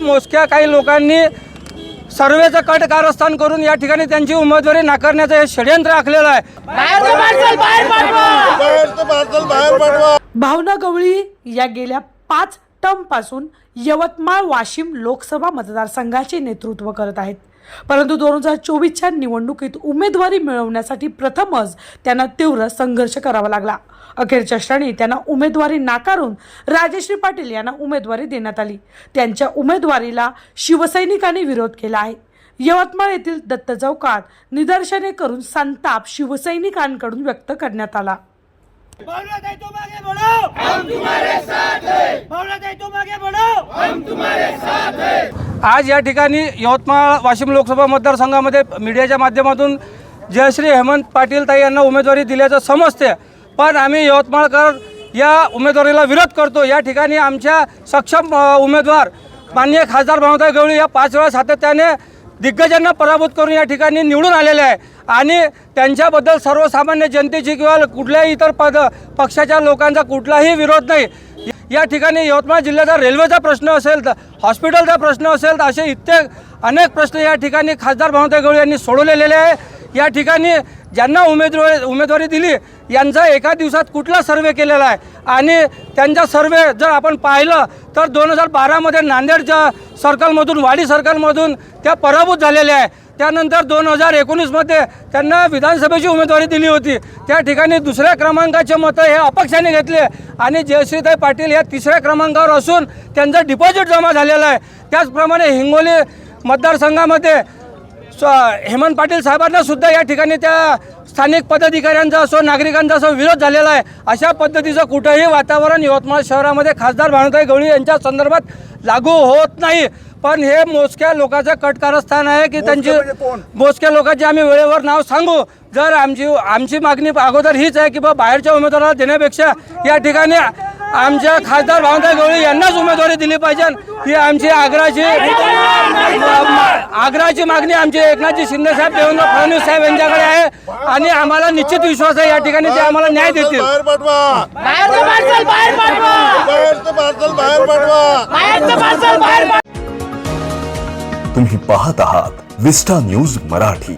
मोजक्या काही लोकांनी सर्वेचं कट कारस्थान करून या ठिकाणी त्यांची उमेदवारी नाकारण्याचं हे षडयंत्र आखलेलं आहे. भावना गवळी या गेल्या पाच टर्मपासून यवतमाळ वाशिम लोकसभा मतदारसंघाचे नेतृत्व करत आहेत. परंतु दोन हजार चोवीसच्या निवडणुकीत उमेदवारी मिळवण्यासाठी प्रथमच त्यांना तीव्र संघर्ष करावा लागला. अखेरच्या क्षणी त्यांना उमेदवारी नाकारून राजश्री पाटील यांना उमेदवारी देण्यात आली. त्यांच्या उमेदवारीला शिवसैनिकांनी विरोध केला आहे. यवतमाळ येथील दत्त चौकात निदर्शने करून संताप शिवसैनिकांकडून व्यक्त करण्यात आला. हम तुम्हारे साथ हैं। आज या ठिकाणी यवतमाळ वाशिम लोकसभा मतदारसंघामध्ये मीडियाच्या माध्यमातून जयश्री हेमंत पाटील ताई यांना उमेदवारी दिल्याचं समजते. पण आम्ही यवतमाळकर या उमेदवारीला विरोध करतो. या ठिकाणी आमच्या सक्षम उमेदवार माननीय खासदार भावताई गवळी या पाच वेळा सातत्याने दिग्गजांना पराभूत करून या ठिकाणी निवडून आलेले आहे. आणि त्यांच्याबद्दल सर्वसामान्य जनतेची किंवा कुठल्याही इतर पद पक्षाच्या लोकांचा कुठलाही विरोध नाही. या ठिकाणी यवतमाळ जिल्ह्याचा रेल्वेचा प्रश्न असेल तर हॉस्पिटलचा प्रश्न असेल तर असे इत्येक अनेक प्रश्न या ठिकाणी खासदार भावताई गवळी यांनी सोडवलेले आहे. या ठिकाणी ज्यांना उमेदवारी उमेदवारी दिली यांचा एका दिवसात कुठला सर्वे केलेला आहे? आणि त्यांचा सर्वे जर आपण पाहिलं तर दोन हजार बारामध्ये नांदेडच्या सर्कलमधून वाडी सर्कलमधून त्या पराभूत झालेल्या आहे. त्यानंतर दोन हजार एकोणीसमध्ये त्यांना विधानसभेची उमेदवारी दिली होती. त्या ठिकाणी दुसऱ्या क्रमांकाचे मतं हे अपक्षाने घेतले. आणि जयश्रीताई पाटील या तिसऱ्या क्रमांकावर असून त्यांचं डिपॉझिट जमा झालेलं आहे. त्याचप्रमाणे हिंगोली मतदारसंघामध्ये स्व हेमंत पाटील साहेबांना सुद्धा या ठिकाणी त्या स्थानिक पदाधिकाऱ्यांचा असो नागरिकांचा असो विरोध झालेला आहे. अशा पद्धतीचं कुठंही वातावरण यवतमाळ शहरामध्ये खासदार भानुताई गवळी यांच्या संदर्भात लागू होत नाही. पण हे मोजक्या लोकांचं कटकारस्थान आहे की त्यांची मोजक्या लोकांचे आम्ही वेळेवर नाव सांगू. जर आमची आमची मागणी अगोदर हीच आहे की बा बाहेरच्या उमेदवाराला देण्यापेक्षा या ठिकाणी आमच्या खासदार भावताई गवळी यांनाच उमेदवारी दिली पाहिजे. ही आमची आग्राची आग्राची मागणी आमची एकनाथजी शिंदे साहेब देवेंद्र फडणवीस साहेब यांच्याकडे आहे. आणि आम्हाला निश्चित विश्वास आहे या ठिकाणी ते आम्हाला न्याय देतील. बाहेर पाठवा. बाहेरचं पार्सल बाहेर पाठवा. तुम्ही पाहत आहात विस्टा न्यूज मराठी.